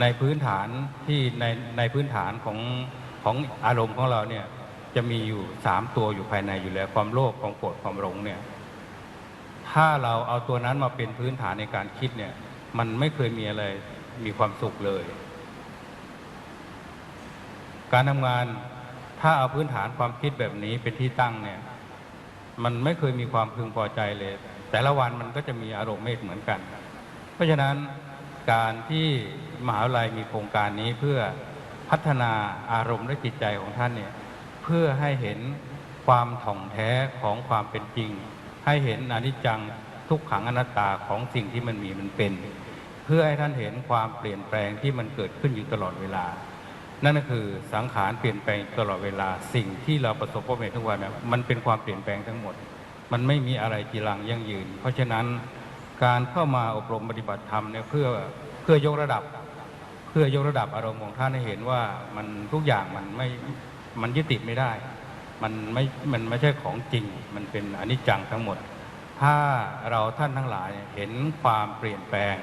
ในพื้นฐานที่ในในพื้นฐานของของอารมณ์ของเราเนี่ยจะมีอยู่สามตัวอยู่ภายในอยู่แล้ว ความโลภความโกรธความหลงเนี่ยถ้าเราเอาตัวนั้นมาเป็นพื้นฐานในการคิดเนี่ย มันไม่เคยมีอะไรมีความสุขเลย การทำงานถ้าเอาพื้นฐานความคิดแบบนี้เป็นที่ตั้งเนี่ย มันไม่เคยมีความพึงพอใจเลย แต่ละวันมันก็จะมีอารมณ์ไม่เหมือนกัน เพราะฉะนั้น การที่มหาวิทยาลัยมีโครงการนี้เพื่อพัฒนาอารมณ์และจิตใจของท่านเนี่ยเพื่อให้เห็นความถ่องแท้ของความเป็นจริง ให้เห็นอนิจจังทุกขังอนัตตาของสิ่งที่มันมีมันเป็น เพื่อให้ท่านเห็นความเปลี่ยนแปลงที่มันเกิดขึ้นอยู่ตลอดเวลา นั่นก็คือสังขารเปลี่ยนแปลงตลอดเวลาสิ่งที่เราประสบพบเห็นทุกวันเนี่ยมันเป็นความเปลี่ยนแปลงทั้งหมด มันไม่มีอะไรจีรังยั่งยืน เพราะฉะนั้น การเข้ามาอบรมปฏิบัติธรรมเนี่ยเพื่อเพื่อยกระดับ เพื่อยกระดับอารมณ์ของท่านให้เห็นว่ามันทุกอย่างมันไม่มันยึดติดไม่ได้ มันไม่มันไม่ใช่ของจริง มันเป็นอนิจจังทั้งหมด ถ้าเราท่านทั้งหลายเห็นความเปลี่ยนแปลง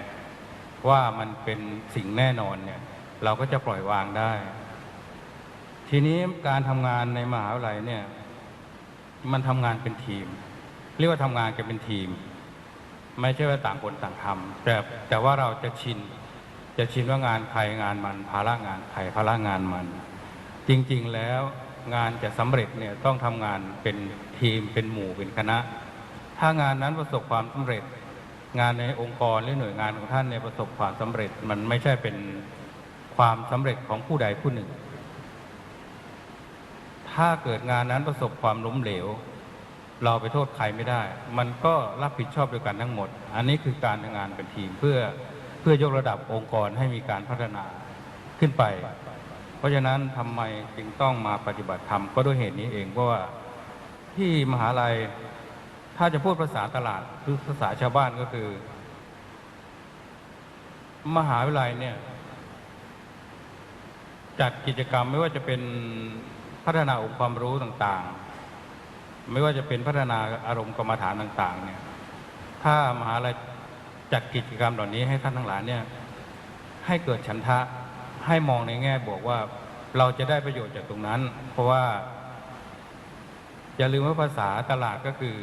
ว่ามันเป็นสิ่งแน่นอนเนี่ย เราก็จะปล่อยวางได้ ทีนี้การทำงานในมหาวิทยาลัยเนี่ย มันทำงานเป็นทีม เรียกว่าทำงานกันเป็นทีม ไม่ใช่ว่าต่างคนต่างทำแต่แต่ว่าเราจะชิน จะชินว่างานใครงานมันภาระงานใครภาระงานมัน จริงๆแล้วงานจะสำเร็จเนี่ยต้องทำงานเป็นทีมเป็นหมู่เป็นคณะ ถ้างานนั้นประสบความสำเร็จ งานในองค์กรหรือหน่วยงานของท่านเนี่ยประสบความสำเร็จมันไม่ใช่เป็นความสำเร็จของผู้ใดผู้หนึ่ง ถ้าเกิดงานนั้นประสบความล้มเหลว เราไปโทษใครไม่ได้ มันก็รับผิดชอบด้วยกันทั้งหมด อันนี้คือการทำงานเป็นทีมเพื่อเพื่อยกระดับองค์กรให้มีการพัฒนาขึ้นไป เพราะฉะนั้นทำไมจึงต้องมาปฏิบัติธรรมก็ด้วยเหตุนี้เองเพราะว่าที่มหาลัยถ้าจะพูดภาษาตลาดหรือภาษาชาวบ้านก็คือ มหาวิทยาลัยเนี่ยจัดกิจกรรมไม่ว่าจะเป็นพัฒนาองค์ความรู้ต่างๆ ไม่ว่าจะเป็นพัฒนาอารมณ์กรรมฐานต่างๆเนี่ยถ้ามหาลัยจัดกิจกรรมเหล่านี้ให้ท่านทั้งหลายเนี่ยให้เกิดฉันทะให้มองในแง่บวกว่าเราจะได้ประโยชน์จากตรงนั้น เพราะว่า อย่าลืมว่าภาษาตลาดก็คือ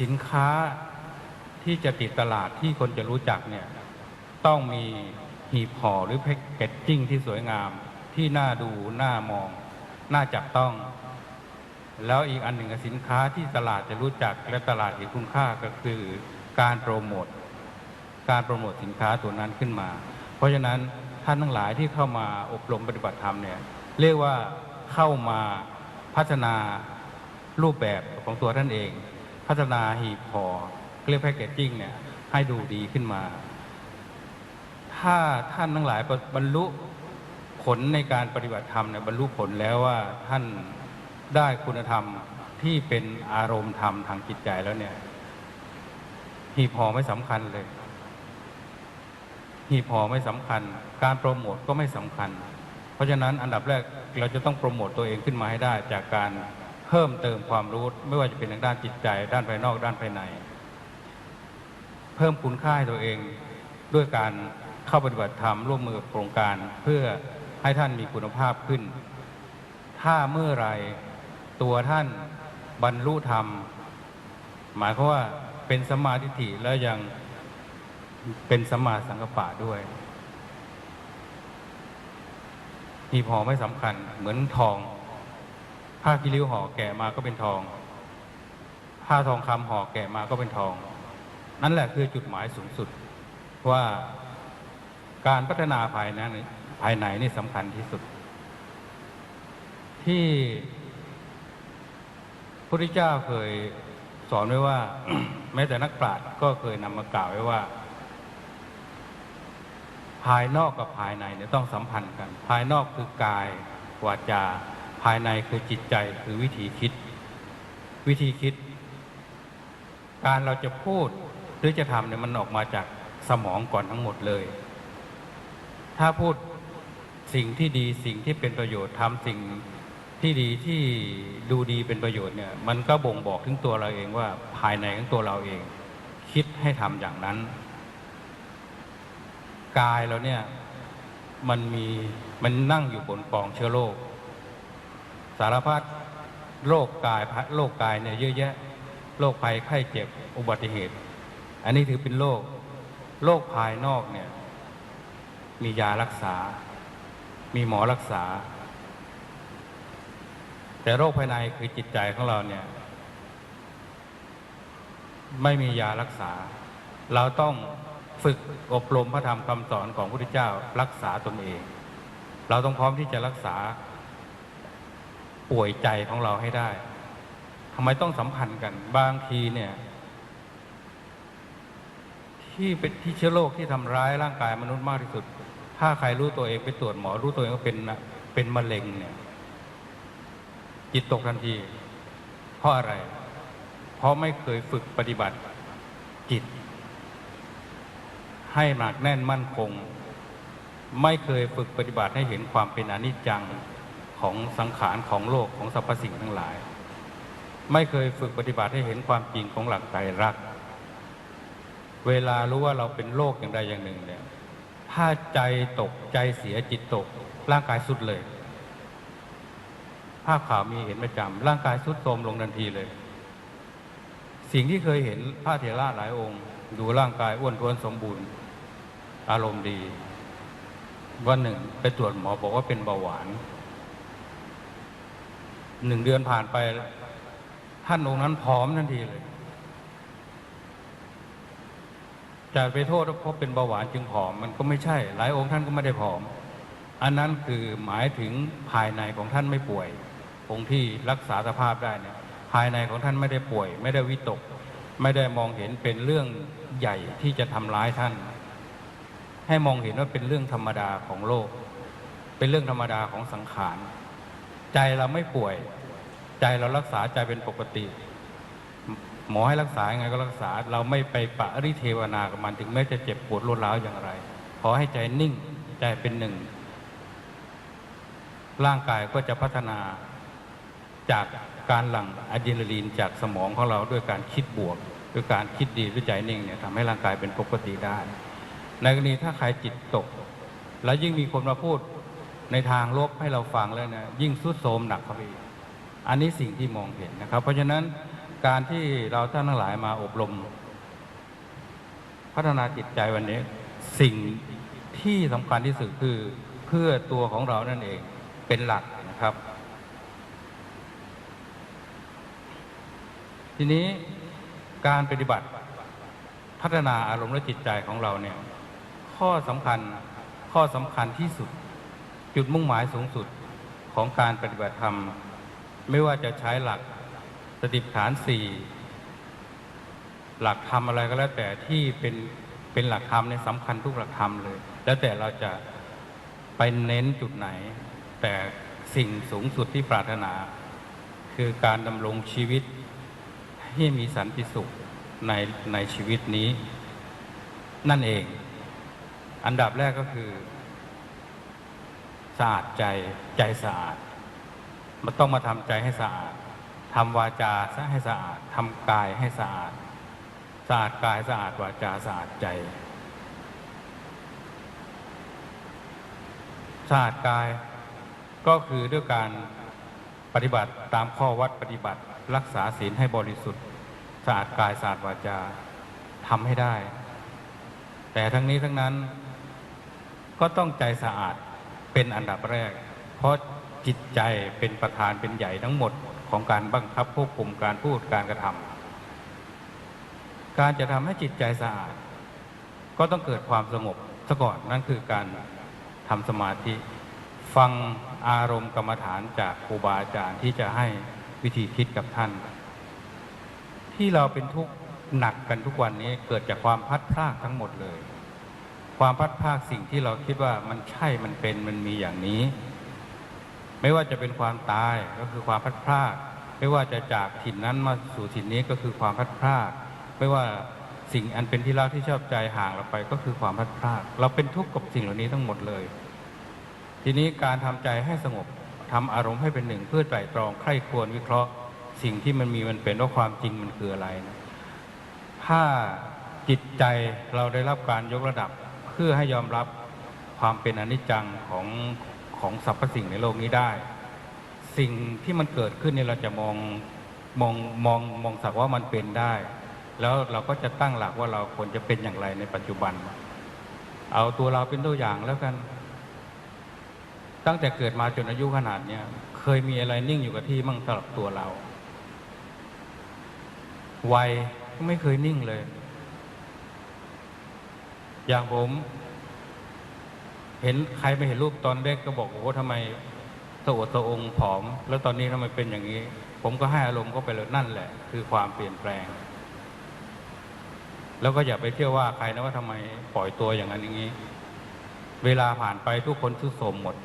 สินค้าที่จะติดตลาดที่คนจะรู้จักเนี่ยต้องมีหีบห่อหรือแพ็กเกจจิ้งที่สวยงามที่น่าดูน่ามอง น่าจับต้อง แล้วอีกอันหนึ่งสินค้าที่ตลาดจะรู้จักและตลาดเห็นคุณค่าก็คือการโปรโมทการโปรโมทสินค้าตัวนั้นขึ้นมา เพราะฉะนั้นท่านทั้งหลายที่เข้ามาอบรมปฏิบัติธรรมเนี่ยเรียกว่าเข้ามาพัฒนารูปแบบของตัวท่านเอง พัฒนาหีบห่อเรียกแพคเกจจิ้งเนี่ยให้ดูดีขึ้นมา ถ้าท่านทั้งหลายบรรลุผลในการปฏิบัติธรรมเนี่ยบรรลุผลแล้วว่าท่าน ได้คุณธรรมที่เป็นอารมณ์ธรรมทางจิตใจแล้วเนี่ยหีบห่อไม่สำคัญเลยหีบห่อไม่สำคัญ การโปรโมทก็ไม่สำคัญ เพราะฉะนั้นอันดับแรกเราจะต้องโปรโมตตัวเองขึ้นมาให้ได้จากการเพิ่มเติมความรู้ไม่ว่าจะเป็นทางด้านจิตใจ ด้านภายนอกด้านภายใน เพิ่มคุณค่าให้ตัวเองด้วยการเข้าปฏิบัติธรรมร่วมมือกับโครงการ เพื่อให้ท่านมีคุณภาพขึ้น ถ้าเมื่อไร ตัวท่านบรรลุธรรม หมายความว่าเป็นสมาทิฐิแล้วยังเป็นสมาสังกปะด้วยหีบห่อไม่สำคัญเหมือนทอง ผ้ากิริ้วห่อแก่มาก็เป็นทอง ผ้าทองคำห่อแก่มาก็เป็นทอง นั่นแหละคือจุดหมายสูงสุดว่าการพัฒนาภายในภายในนี่สำคัญที่สุด ที่ พระพุทธเจ้าเคยสอนไว้ว่า แม้แต่นักปราชญ์ก็เคยนำมากล่าวไว้ว่า ภายนอกกับภายในเนี่ยต้องสัมพันธ์กัน ภายนอกคือกายวาจา ภายในคือจิตใจคือวิธีคิด วิธีคิด การเราจะพูดหรือจะทำเนี่ยมันออกมาจากสมองก่อนทั้งหมดเลย ถ้าพูดสิ่งที่ดีสิ่งที่เป็นประโยชน์ทำสิ่ง ที่ดีที่ดูดีเป็นประโยชน์เนี่ยมันก็บ่งบอกถึงตัวเราเองว่าภายในของตัวเราเอง คิดให้ทำอย่างนั้น กายเราเนี่ยมันมีมันนั่งอยู่บนกองเชื้อโรคสารพัดโรคกายโรคกายเนี่ยเยอะแยะโรคภัยไข้เจ็บอุบัติเหตุ อันนี้ถือเป็นโรคโรคภายนอกเนี่ยมียารักษา มีหมอรักษา แต่โรคภายในคือจิตใจของเราเนี่ย ไม่มียารักษา เราต้องฝึกอบรมพระธรรมคำสอนของพระพุทธเจ้ารักษาตนเอง เราต้องพร้อมที่จะรักษาป่วยใจของเราให้ได้ทำไมต้องสัมพันธ์กัน บางทีเนี่ย ที่เป็นที่เชื้อโรคที่ทำร้ายร่างกายมนุษย์มากที่สุด ถ้าใครรู้ตัวเองไปตรวจหมอรู้ตัวเองว่าเป็นเป็นมะเร็งเนี่ย จิตตกทันทีเพราะอะไร เพราะไม่เคยฝึกปฏิบัติจิต ให้หนักแน่นมั่นคง ไม่เคยฝึกปฏิบัติให้เห็นความเป็นอนิจจังของสังขารของโลกของสรรพสิ่งทั้งหลาย ไม่เคยฝึกปฏิบัติให้เห็นความจริงของหลักไตรลักษณ์เวลารู้ว่าเราเป็นโรคอย่างใดอย่างหนึ่งเนี่ยถ้าใจตกใจเสียจิตตก ร่างกายสุดเลยาพข่าวมีเห็นประจำร่างกายสุดโทรมลงทันทีเลย สิ่งที่เคยเห็นพระเถระหลายองค์ ดูร่างกายอ้วนท้วนสมบูรณ์ อารมณ์ดี วันหนึ่งไปตรวจหมอบอกว่าเป็นเบาหวานหนึ่งเดือนผ่านไป ท่านองค์นั้นผอมทันทีเลยจะไปโทษว่าเพราะเป็นเบาหวานจึงผอมมันก็ไม่ใช่ หลายองค์ท่านก็ไม่ได้ผอม อันนั้นคือหมายถึงภายในของท่านไม่ป่วย องที่รักษาสภาพได้เนี่ยภายในของท่านไม่ได้ป่วย ไม่ได้วิตก ไม่ได้มองเห็นเป็นเรื่องใหญ่ที่จะทำร้ายท่าน ให้มองเห็นว่าเป็นเรื่องธรรมดาของโลก เป็นเรื่องธรรมดาของสังขาร ใจเราไม่ป่วย ใจเรารักษาใจเป็นปกติ หมอให้รักษายังไงก็รักษา เราไม่ไปปะริเทวนากับมันถึงแม้จะเจ็บปวดรวดร้าวอย่างไร ขอให้ใจนิ่งใจเป็นหนึ่งร่างกายก็จะพัฒนา จากการหลั่งอะดรีนาลีนจากสมองของเราด้วยการคิดบวกด้วยการคิดดีด้วยใจนิ่งเนี่ยทำให้ร่างกายเป็นปกติได้ ในกรณีถ้าใครจิตตก แล้วยิ่งมีคนมาพูดในทางลบให้เราฟังแล้วเนี่ยยิ่งสุดโทมหนักเข้าไปอีกอันนี้สิ่งที่มองเห็นนะครับ เพราะฉะนั้นการที่เราท่านทั้งหลายมาอบรม พัฒนาจิตใจวันนี้ สิ่งที่สำคัญที่สุดคือเพื่อตัวของเรานั่นเองเป็นหลักนะครับ ทีนี้การปฏิบัติพัฒนาอารมณ์และจิตใจของเราเนี่ย ข้อสำคัญข้อสำคัญที่สุด จุดมุ่งหมายสูงสุดของการปฏิบัติธรรม ไม่ว่าจะใช้หลักสติปัฏฐานสี่หลักธรรมอะไรก็แล้วแต่ที่เป็นเป็นหลักธรรมในยสำคัญทุกหลักธรรมเลย แล้วแต่เราจะไปเน้นจุดไหน แต่สิ่งสูงสุดที่ปรารถนา คือการดำรงชีวิต ให้มีสันติสุขในในชีวิตนี้ นั่นเอง อันดับแรกก็คือสะอาดใจใจสะอาด มันต้องมาทำใจให้สะอาดทำวาจาซะให้สะอาดทำกายให้สะอาดสะอาดกายสะอาดวาจาสะอาดใจสะอาดกายก็คือด้วยการปฏิบัติตามข้อวัดปฏิบัติ รักษาศีลให้บริสุทธิ์สะอาดกายสะอาดวาจาทำให้ได้ แต่ทั้งนี้ทั้งนั้นก็ต้องใจสะอาดเป็นอันดับแรก เพราะจิตใจเป็นประธานเป็นใหญ่ทั้งหมดของการบังคับควบคุมการพูดการกระทำการจะทำให้จิตใจสะอาด ก็ต้องเกิดความสงบซะก่อนนั่นคือการทำสมาธิ ฟังอารมณ์กรรมฐานจากครูบาอาจารย์ที่จะให้ วิธีคิดกับท่าน ที่เราเป็นทุกข์หนักกันทุกวันนี้เกิดจากความพัดพลาดทั้งหมดเลย ความพัดพลาดสิ่งที่เราคิดว่ามันใช่มันเป็นมันมีอย่างนี้ ไม่ว่าจะเป็นความตายก็คือความพัดพลาดไม่ว่าจะจากถิ่นนั้นมาสู่ถิ่นนี้ก็คือความพัดพลาดไม่ว่าสิ่งอันเป็นที่รักที่ชอบใจห่างเราไปก็คือความพัดพลาด เราเป็นทุกข์กับสิ่งเหล่านี้ทั้งหมดเลย ทีนี้การทำใจให้สงบ ทำอารมณ์ให้เป็นหนึ่งเพื่อไตรตรองใคร่ควรวิเคราะห์สิ่งที่มันมีมันเป็นว่าความจริงมันคืออะไรนะถ้าจิตใจเราได้รับการยกระดับเพื่อให้ยอมรับความเป็นอนิจจังของของสรรพสิ่งในโลกนี้ได้ สิ่งที่มันเกิดขึ้นเนี่ยเราจะมองมองมองมองสักว่ามันเป็นได้ แล้วเราก็จะตั้งหลักว่าเราควรจะเป็นอย่างไรในปัจจุบัน เอาตัวเราเป็นตัวอย่างแล้วกัน ตั้งแต่เกิดมาจนอายุขนาดเนี้ยเคยมีอะไรนิ่งอยู่กับที่มั่งสำหรับตัวเรา วัยไม่เคยนิ่งเลย อย่างผม เห็นใครไม่เห็นรูปตอนเด็กก็บอกโอ้ทำไมสะอวดสองผอม แล้วตอนนี้ทำไมเป็นอย่างนี้ ผมก็ให้อารมณ์ก็ไปเลยนั่นแหละ คือความเปลี่ยนแปลง แล้วก็อย่าไปเที่ยวว่าใครนะว่าทำไมปล่อยตัวอย่างนั้นอย่างนี้ เวลาผ่านไปทุกคนทุดโทรมหมด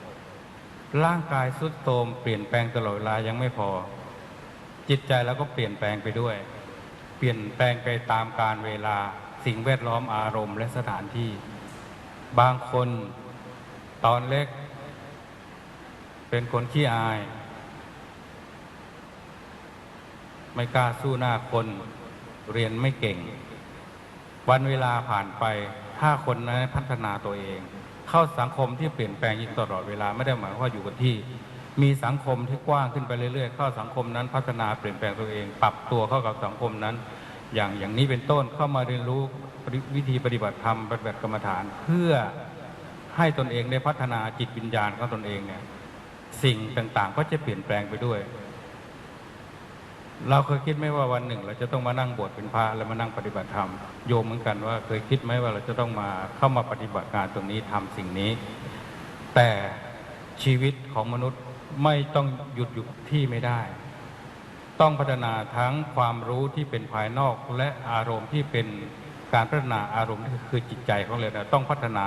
ร่างกายสุดโทมเปลี่ยนแปลงตลอดเวลายังไม่พอ จิตใจเราก็เปลี่ยนแปลงไปด้วย เปลี่ยนแปลงไปตามการเวลาสิ่งแวดล้อมอารมณ์และสถานที่ บางคนตอนเล็ก เป็นคนขี้อาย ไม่กล้าสู้หน้าคน เรียนไม่เก่ง วันเวลาผ่านไปถ้าคนนั้นพัฒนาตัวเอง เข้าสังคมที่เปลี่ยนแปลงอยู่ตลอดเวลาไม่ได้หมายว่าอยู่กับที่ มีสังคมที่กว้างขึ้นไปเรื่อยๆ เข้าสังคมนั้นพัฒนาเปลี่ยนแปลงตัวเอง ปรับตัวเข้ากับสังคมนั้น อย่างอย่างนี้เป็นต้นเข้ามาเรียนรู้วิธีปฏิบัติธรรมปฏิบัติกรรมฐาน เพื่อให้ตนเองได้พัฒนาจิตวิญญาณของตนเองเนี่ยสิ่งต่างๆ ก็จะเปลี่ยนแปลงไปด้วย เราเคยคิดไหมว่าวันหนึ่ง เราจะต้องมานั่งบวชเป็นพระแล้วมานั่งปฏิบัติธรรมโยมเหมือนกันว่าเคยคิดไหมว่าเราจะต้องมาเข้ามาปฏิบัติการตรงนี้ทำสิ่งนี้ แต่ชีวิตของมนุษย์ไม่ต้องหยุดอยู่ที่ไม่ได้ ต้องพัฒนาทั้งความรู้ที่เป็นภายนอกและอารมณ์ที่เป็นการพัฒนาอารมณ์ที่คือจิตใจของเราต้องพัฒนา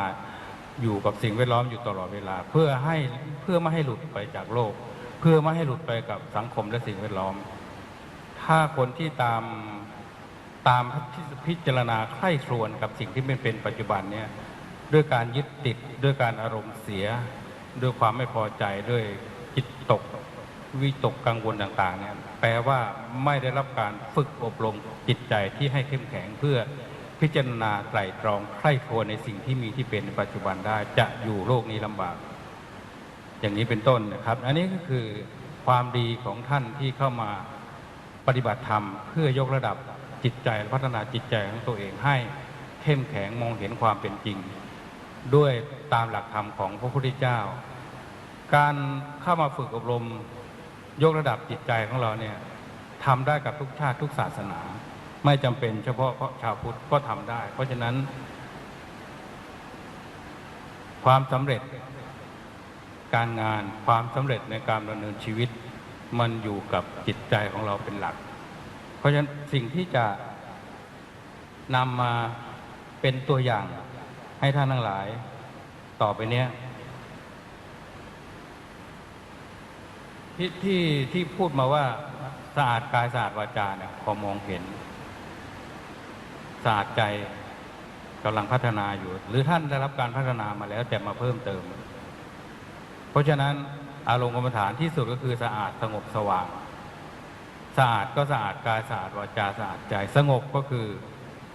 อยู่กับสิ่งแวดล้อมอยู่ตลอดเวลา เพื่อให้เพื่อไม่ให้หลุดไปจากโลก เพื่อไม่ให้หลุดไปกับสังคมและสิ่งแวดล้อม ถ้าคนที่ตามตามพิจารณาใคร่ครวญกับสิ่งที่ไม่เป็นปัจจุบันเนี่ยด้วยการยึดติดด้วยการอารมณ์เสีย ด้วยความไม่พอใจด้วยจิตตกวิตกกังวลต่างๆเนี่ยแปลว่าไม่ได้รับการฝึกอบรมจิตใจที่ให้เข้มแข็งเพื่อพิจารณาไตรตรองใคร่ครวญในสิ่งที่มีที่เป็นในปัจจุบันได้จะอยู่โลกนี้ลำบาก อย่างนี้เป็นต้นนะครับ อันนี้ก็คือความดีของท่านที่เข้ามา ปฏิบัติธรรมเพื่อยกระดับจิตใจพัฒนาจิตใจของตัวเองให้เข้มแข็งมองเห็นความเป็นจริง ด้วยตามหลักธรรมของพระพุทธเจ้า การเข้ามาฝึกอบรม ยกระดับจิตใจของเราเนี่ยทำได้กับทุกชาติทุกศาสนา ไม่จำเป็นเฉพาะเพราะชาวพุทธก็ทำได้ เพราะฉะนั้น ความสำเร็จการงานความสำเร็จในการดำเนินชีวิต มันอยู่กับจิตใจของเราเป็นหลัก เพราะฉะนั้นสิ่งที่จะนำมาเป็นตัวอย่างให้ท่านทั้งหลาย ต่อไปเนี้ยที่ที่ที่พูดมาว่าสะอาดกายสะอาดวาจาเนี่ยพอมองเห็นสะอาดใจกำลังพัฒนาอยู่ หรือท่านได้รับการพัฒนามาแล้วแต่มาเพิ่มเติม เพราะฉะนั้น อารมณ์กรรมฐานที่สุดก็คือสะอาดสงบสว่างสะอาดก็สะอาดกายสะอาดวาจาสะอาดใจ สงบก็คือ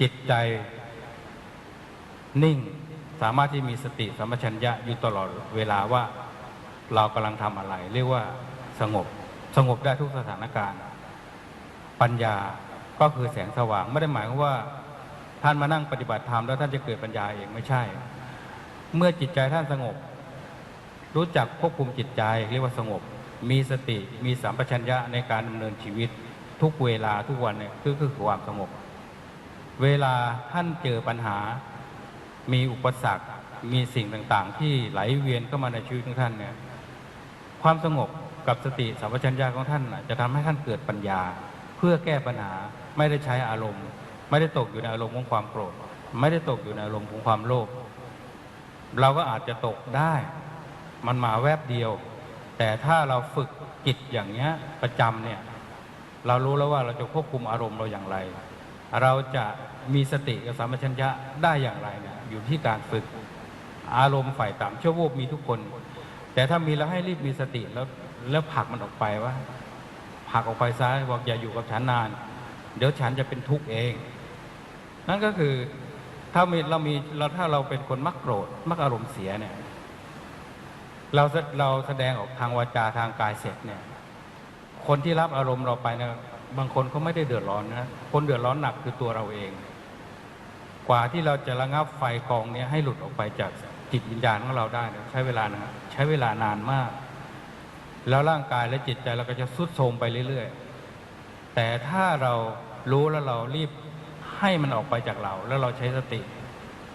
จิตใจนิ่งสามารถที่มีสติสัมปชัญญะอยู่ตลอดเวลาว่าเรากำลังทำอะไร เรียกว่าสงบสงบได้ทุกสถานการณ์ ปัญญาก็คือแสงสว่างไม่ได้หมายว่าท่านมานั่งปฏิบัติธรรมแล้วท่านจะเกิดปัญญาเองไม่ใช่ เมื่อจิตใจท่านสงบ รู้จักควบคุมจิตใจเรียกว่าสงบ มีสติมีสัมปชัญญะในการดำเนินชีวิต ทุกเวลาทุกวันเนี่ยคือคือความสงบ เวลาท่านเจอปัญหา มีอุปสรรค มีสิ่งต่างๆ ที่ไหลเวียนเข้ามาในชีวิตของท่านเนี่ยความสงบกับสติสัมปชัญญะของท่านจะทำให้ท่านเกิดปัญญา เพื่อแก้ปัญหาไม่ได้ใช้อารมณ์ ไม่ได้ตกอยู่ในอารมณ์ของความโกรธ ไม่ได้ตกอยู่ในอารมณ์ของความโลภเราก็อาจจะตกได้ มันมาแวบเดียว แต่ถ้าเราฝึกจิตอย่างเนี้ยประจำเนี่ย เรารู้แล้วว่าเราจะควบคุมอารมณ์เราอย่างไร เราจะมีสติกับสัมปชัญญะได้อย่างไรเนี่ยอยู่ที่การฝึกอารมณ์ฝ่ายต่ำชั่ววูบมีทุกคน แต่ถ้ามีแล้วให้รีบมีสติแล้วแล้วผลักมันออกไปว่าผลักออกไปซ้ายบอกอย่าอยู่กับฉันนาน เดี๋ยวฉันจะเป็นทุกข์เอง นั่นก็คือถ้ามีเรามีเราถ้าเราเป็นคนมักโกรธมักอารมณ์เสียเนี่ย เราเราแสดงออกทางวาจาทางกายเสร็จเนี่ย คนที่รับอารมณ์เราไปนะบางคนเขาไม่ได้เดือดร้อนนะคนเดือดร้อนหนักคือตัวเราเอง กว่าที่เราจะระงับไฟกองเนี้ให้หลุดออกไปจากจิตวิญญาณของเราได้นี่ยใช้เวลานะใช้เวลานานมาก แล้วร่างกายและจิตใจเราก็จะสุดโทรมไปเรื่อยๆ แต่ถ้าเรารู้แล้วเรารีบให้มันออกไปจากเรา แล้วเราใช้สติ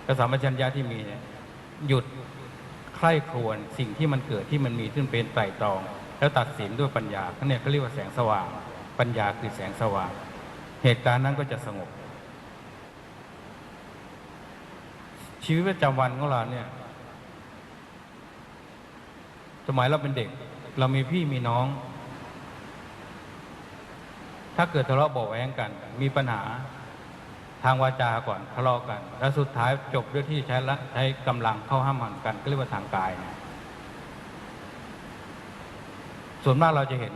กระสัมปชัญญะที่มีเนี่ยหยุด ใคร่ครวญสิ่งที่มันเกิดที่มันมีขึ้นเป็นไตรตรอง แล้วตัดสินด้วยปัญญาเขาเนี่ยเขาเรียกว่าแสงสว่าง ปัญญาคือแสงสว่าง เหตุการณ์นั้นก็จะสงบ ชีวิตประจำวันของเราเนี่ยสมัยเราเป็นเด็ก เรามีพี่มีน้อง ถ้าเกิดทะเลาะเบาะแวงกัน มีปัญหา ทางวาจาก่อนทะเลาะกัน แล้วสุดท้ายจบด้วยที่ใช้ละใช้กำลังเข้าห้ามหันกันก็เรียกว่าทางกายนะส่วนมากเราจะเห็น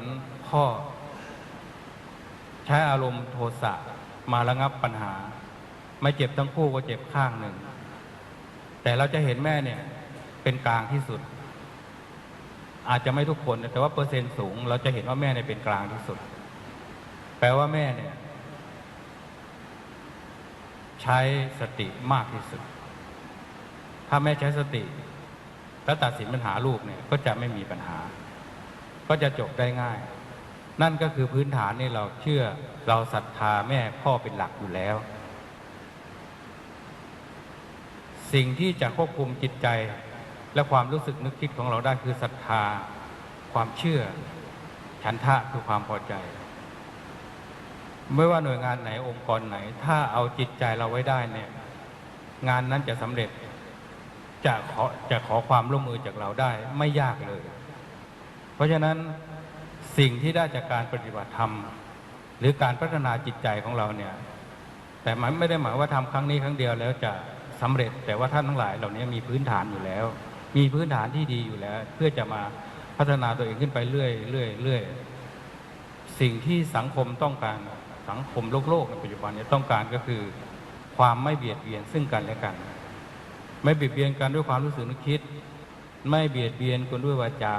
พ่อใช้อารมณ์โทสะมาระงับปัญหา ไม่เจ็บทั้งคู่ก็เจ็บข้างหนึ่ง แต่เราจะเห็นแม่เนี่ย เป็นกลางที่สุด อาจจะไม่ทุกคน แต่ว่าเปอร์เซ็นต์สูง เราจะเห็นว่าแม่เนี่ยเป็นกลางที่สุด แปลว่าแม่เนี่ย ใช้สติมากที่สุด ถ้าแม่ใช้สติแล้วตัดสินปัญหาลูกเนี่ยก็จะไม่มีปัญหา ก็จะจบได้ง่าย นั่นก็คือพื้นฐานนี่เราเชื่อเราศรัทธาแม่พ่อเป็นหลักอยู่แล้ว สิ่งที่จะควบคุมจิตใจและความรู้สึกนึกคิดของเราได้คือศรัทธา ความเชื่อ ฉันทะคือความพอใจ ไม่ว่าหน่วยงานไหนองค์กรไหน ถ้าเอาจิตใจเราไว้ได้เนี่ย งานนั้นจะสำเร็จจะขอจะขอความร่วมมือจากเราได้ไม่ยากเลย เพราะฉะนั้นสิ่งที่ได้จากการปฏิบัติธรรม หรือการพัฒนาจิตใจของเราเนี่ย แต่มันไม่ได้หมายว่าทำครั้งนี้ครั้งเดียวแล้วจะสำเร็จ แต่ว่าท่านทั้งหลายเหล่านี้มีพื้นฐานอยู่แล้ว มีพื้นฐานที่ดีอยู่แล้ว เพื่อจะมาพัฒนาตัวเองขึ้นไปเรื่อยเรื่อยเรื่อยสิ่งที่สังคมต้องการ สังคมโลกโลกในปัจจุบันนี้ต้องการก็คือ ความไม่เบียดเบียนซึ่งกันและกัน ไม่เบียดเบียนกันด้วยความรู้สึกนึกคิด ไม่เบียดเบียนกันด้วยวาจา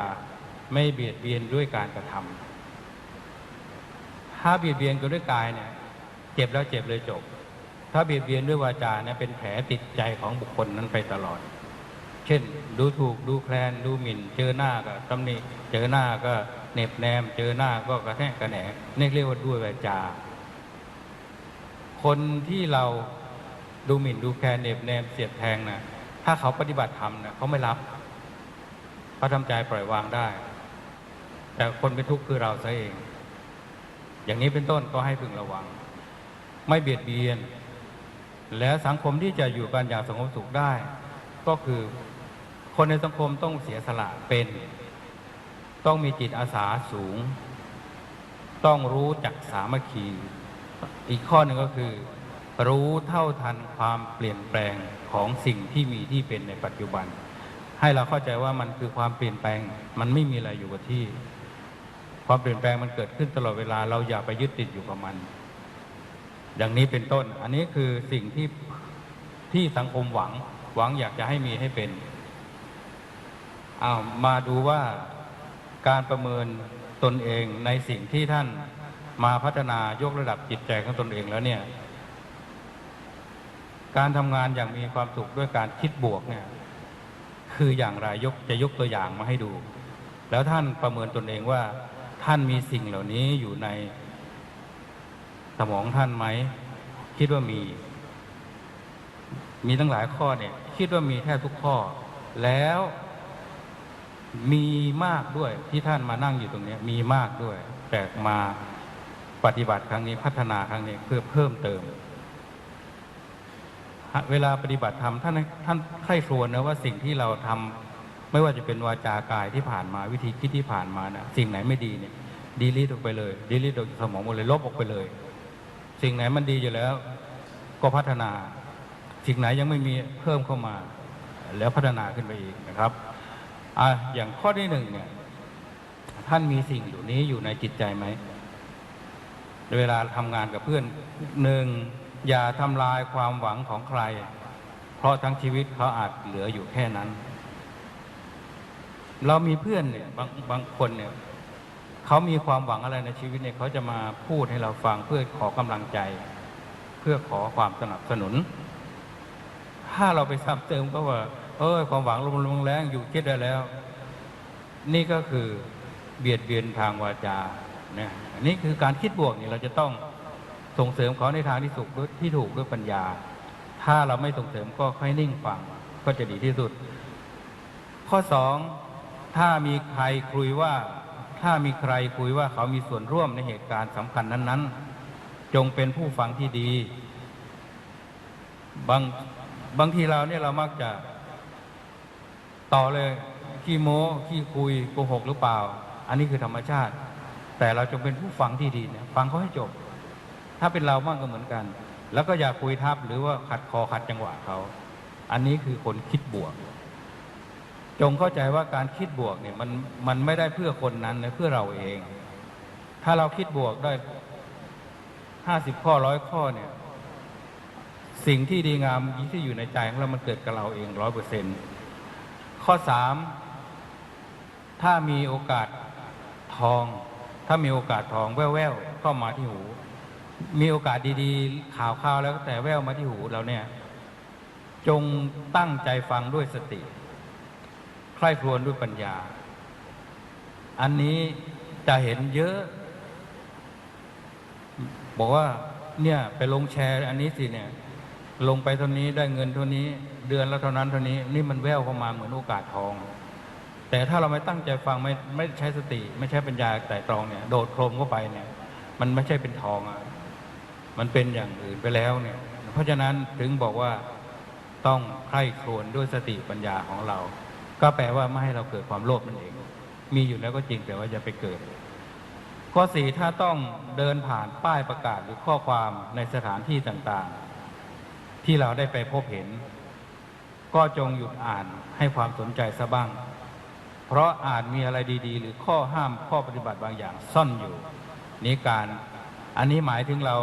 ไม่เบียดเบียนด้วยการกระทำถ้าเบียดเบียนกันด้วยกายเนี่ยเจ็บแล้วเจ็บเลยจบ ถ้าเบียดเบียนด้วยวาจาเนี่ยเป็นแผลติดใจของบุคคลนั้นไปตลอด เช่น ดูถูกดูแคลนดูหมิ่น เจอหน้าก็ตำหนิเจอหน้าก็เหน็บแนม เจอหน้าก็กระแทกกระแหนนี่เรียกว่าด้วยวาจา คนที่เราดูหมิ่นดูแคลนเนบแนมเสียดแทงนะถ้าเขาปฏิบัติธรรมนะเขาไม่รับเขาทำใจปล่อยวางได้ แต่คนเป็นทุกข์คือเราซะเอง อย่างนี้เป็นต้นก็ให้พึงระวัง ไม่เบียดเบียน และสังคมที่จะอยู่กันอย่างสงบสุขได้ ก็คือคนในสังคมต้องเสียสละเป็น ต้องมีจิตอาสาสูง ต้องรู้จักสามัคคี อีกข้อหนึ่งก็คือ รู้เท่าทันความเปลี่ยนแปลงของสิ่งที่มีที่เป็นในปัจจุบัน ให้เราเข้าใจว่ามันคือความเปลี่ยนแปลง มันไม่มีอะไรอยู่กับที่ ความเปลี่ยนแปลงมันเกิดขึ้นตลอดเวลา เราอย่าไปยึดติดอยู่กับมัน อย่างนี้เป็นต้น อันนี้คือสิ่งที่ที่สังคมหวัง หวังอยากจะให้มีให้เป็นอ้าวมาดูว่าการประเมินตนเองในสิ่งที่ท่าน มาพัฒนายกระดับจิตใจของตนเองแล้วเนี่ย การทำงานอย่างมีความสุขด้วยการคิดบวกเนี่ย คืออย่างไรยกจะยกตัวอย่างมาให้ดู แล้วท่านประเมินตนเองว่า ท่านมีสิ่งเหล่านี้อยู่ในสมองท่านไหม คิดว่ามี มีตั้งหลายข้อเนี่ย คิดว่ามีแทบทุกข้อ แล้วมีมากด้วยที่ท่านมานั่งอยู่ตรงนี้มีมากด้วย แต่มา ปฏิบัติครั้งนี้พัฒนาครั้งนี้เพื่อเพิ่มเติม เวลาปฏิบัติธรรมท่านท่านใคร่ครวญนะว่าสิ่งที่เราทำไม่ว่าจะเป็นวาจากายที่ผ่านมาวิธีคิดที่ผ่านมานะสิ่งไหนไม่ดีเนี่ยดีลิทออกไปเลยดีลิทออกจากสมองหมดเลยลบออกไปเลย สิ่งไหนมันดีอยู่แล้ว ก็พัฒนา สิ่งไหนยังไม่มีเพิ่มเข้ามา แล้วพัฒนาขึ้นไปอีกนะครับอะอย่างข้อที่หนึ่งเนี่ย ท่านมีสิ่งอยู่นี้อยู่ในจิตใจไหม เวลาทำงานกับเพื่อนหนึ่งอย่าทำลายความหวังของใคร เพราะทั้งชีวิตเขาอาจเหลืออยู่แค่นั้น เรามีเพื่อนเนี่ยบางบางคนเนี่ยเขามีความหวังอะไรในชีวิตเนี่ยเขาจะมาพูดให้เราฟังเพื่อขอกำลังใจ เพื่อขอความสนับสนุน ถ้าเราไปซ้ำเติมก็ว่า เออความหวังลมลงแรงอยู่คิดได้แล้ว นี่ก็คือเบียดเบียนทางวาจา นี่ยอันนี้คือการคิดบวกเนี่ยเราจะต้องส่งเสริมเขาในทางที่ถูกด้วยที่ถูกด้วยปัญญา ถ้าเราไม่ส่งเสริมก็ค่อยนิ่งฟังก็จะดีที่สุด ข้อสองถ้ามีใครคุยว่า ถ้ามีใครคุยว่าเขามีส่วนร่วมในเหตุการณ์สำคัญนั้น ๆ จงเป็นผู้ฟังที่ดี บางบางทีเราเนี่ยเรามักจะ ต่อเลยขี้โม้ขี้คุยโกหกหรือเปล่า อันนี้คือธรรมชาติ แต่เราจงเป็นผู้ฟังที่ดีเนี่ยฟังเขาให้จบ ถ้าเป็นเราบ้างก็เหมือนกัน แล้วก็อย่าคุยทับหรือว่าขัดคอขัดจังหวะเขา อันนี้คือคนคิดบวก จงเข้าใจว่าการคิดบวกเนี่ยมันมันไม่ได้เพื่อคนนั้นนะเพื่อเราเอง ถ้าเราคิดบวกได้ห้าสิบข้อร้อยข้อเนี่ย สิ่งที่ดีงามที่อยู่ในใจของเรามันเกิดกับเราเองร้อยเปอร์เซ็นข้อสามถ้ามีโอกาสทอง ถ้ามีโอกาสทองแว่วๆเข้ามาที่หู มีโอกาสดีๆ ข่าวข่าวแล้วแต่แว่วมาที่หูเราเนี่ย จงตั้งใจฟังด้วยสติ ใคร่ครวญด้วยปัญญา อันนี้จะเห็นเยอะ บอกว่า เนี่ย ไปลงแชร์ อันนี้สิเนี่ย ลงไปเท่านี้ได้เงินเท่านี้ เดือนละเท่านั้นเท่านี้ นี่มันแววเข้ามาเหมือนโอกาสทอง แต่ถ้าเราไม่ตั้งใจฟังไม่ไม่ใช้สติ ไม่ใช้ปัญญาแต่ตรองเนี่ย โดดโครมเข้าไปเนี่ย มันไม่ใช่เป็นทองอะมันเป็นอย่างอื่นไปแล้วเนี่ย เพราะฉะนั้นถึงบอกว่าต้องใคร่ครวญด้วยสติปัญญาของเรา ก็แปลว่าไม่ให้เราเกิดความโลภนั่นเอง มีอยู่แล้วก็จริงแต่ว่าอย่าไปเกิด ข้อสี่ถ้าต้องเดินผ่านป้ายประกาศหรือข้อความในสถานที่ต่างๆ ที่เราได้ไปพบเห็น ก็จงหยุดอ่านให้ความสนใจซะบ้าง เพราะอาจมีอะไรดีๆ หรือข้อห้ามข้อปฏิบัติบางอย่างซ่อนอยู่นี้การอันนี้หมายถึงเรา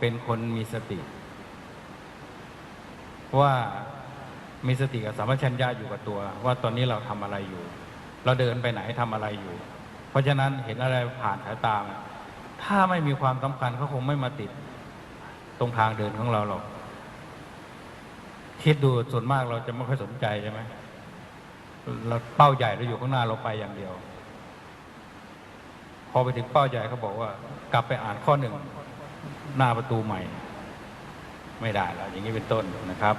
เป็นคนมีสติ ว่ามีสติกับสัมปชัญญะอยู่กับตัว ว่าตอนนี้เราทำอะไรอยู่ เราเดินไปไหนทำอะไรอยู่ เพราะฉะนั้นเห็นอะไรผ่านสายตาถ้าไม่มีความสำคัญเขาคงไม่มาติด ตรงทางเดินของเราหรอกคิดดูส่วนมากเราจะไม่ค่อยสนใจใช่ไหม เราเป้าใหญ่เราอยู่ข้างหน้าเราไปอย่างเดียว พอไปถึงเป้าใหญ่เขาบอกว่า กลับไปอ่านข้อหนึ่งหน้าประตูใหม่ ไม่ได้แล้วอย่างนี้เป็นต้นนะครับ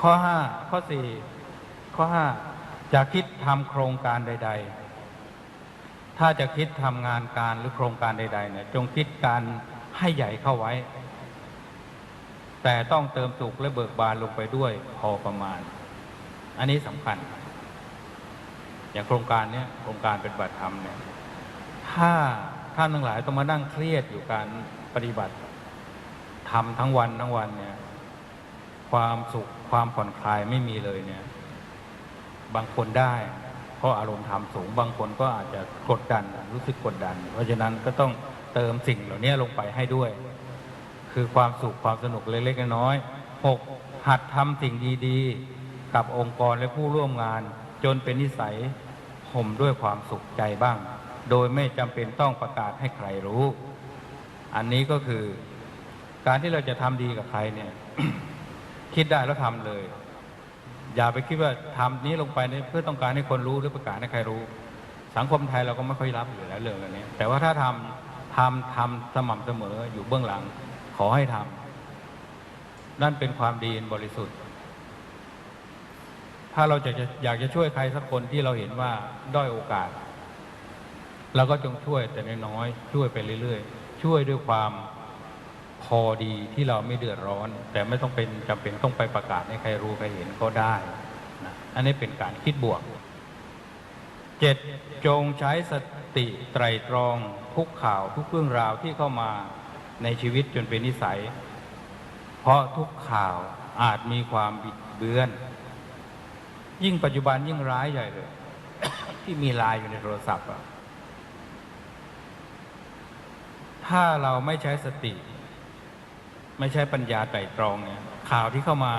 ข้อห้าข้อสี่ข้อห้าจะคิดทำโครงการใด ๆ ถ้าจะคิดทำงานการหรือโครงการใด ๆ เนี่ย จงคิดการให้ใหญ่เข้าไว้ แต่ต้องเติมสุขและเบิกบานลงไปด้วยพอประมาณ อันนี้สำคัญ อย่างโครงการเนี้ยโครงการเป็นบัตรธรรมเนี่ย ถ้าท่านทั้งหลายต้องมานั่งเครียดอยู่การปฏิบัติทำทั้งวันทั้งวันเนี่ย ความสุขความผ่อนคลายไม่มีเลยเนี่ย บางคนได้ เพราะอารมณ์ธรรมสูง บางคนก็อาจจะกดดันรู้สึกกดดัน เพราะฉะนั้นก็ต้องเติมสิ่งเหล่านี้ลงไปให้ด้วย คือความสุขความสนุกเล็กๆน้อยๆหกหัดทำสิ่งดี ๆ กับองค์กรและผู้ร่วมงาน จนเป็นนิสัยห่มด้วยความสุขใจบ้าง โดยไม่จำเป็นต้องประกาศให้ใครรู้ อันนี้ก็คือการที่เราจะทำดีกับใครเนี่ย คิดได้แล้วทำเลย อย่าไปคิดว่าทำนี้ลงไปเนี่ยเพื่อต้องการให้คนรู้หรือประกาศให้ใครรู้ สังคมไทยเราก็ไม่ค่อยรับอยู่แล้วเรื่องอันนี้ แต่ว่าถ้าทำทำทำสม่ำเสมออยู่เบื้องหลัง ขอให้ทำนั่นเป็นความดีบริสุทธิ์ ถ้าเราจะอยากจะช่วยใครสักคนที่เราเห็นว่าด้อยโอกาสเราก็จงช่วยแต่น้อยๆช่วยไปเรื่อยๆ ช่วยด้วยความพอดีที่เราไม่เดือดร้อน แต่ไม่ต้องเป็นจำเป็นต้องไปประกาศให้ใครรู้ใครเห็นก็ได้นะอันนี้เป็นการคิดบวกเจ็ดจงใช้สติไตรตรองทุกข่าวทุกเรื่องราวที่เข้ามาในชีวิตจนเป็นนิสัย เพราะทุกข่าวอาจมีความบิดเบือน ยิ่งปัจจุบันยิ่งร้ายใหญ่เลย ที่มีไลน์อยู่ในโทรศัพท์อะถ้าเราไม่ใช้สติ ไม่ใช้ปัญญาไตรตรองเนี่ยข่าวที่เข้ามา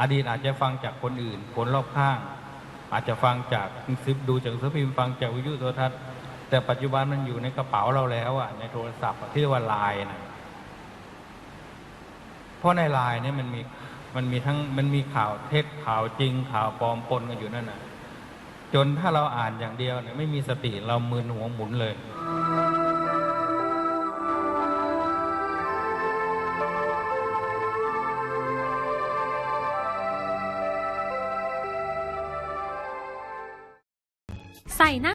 อดีตอาจจะฟังจากคนอื่น คนรอบข้าง อาจจะฟังจากหนังสือดูจากสพิมฟังจากวิทยุโทรทัศน์แต่ปัจจุบันมันอยู่ในกระเป๋าเราแล้วอะในโทรศัพท์ที่เรียกว่าไลน์นะเพราะในไลน์เนี่ยมันมี มันมีทั้งมันมีข่าวเท็จข่าวจริงข่าวปลอมปนกันอยู่นั่นน่ะ จนถ้าเราอ่านอย่างเดียวเนี่ยไม่มีสติเรามึนหัวหมุนเลยใส่หน้า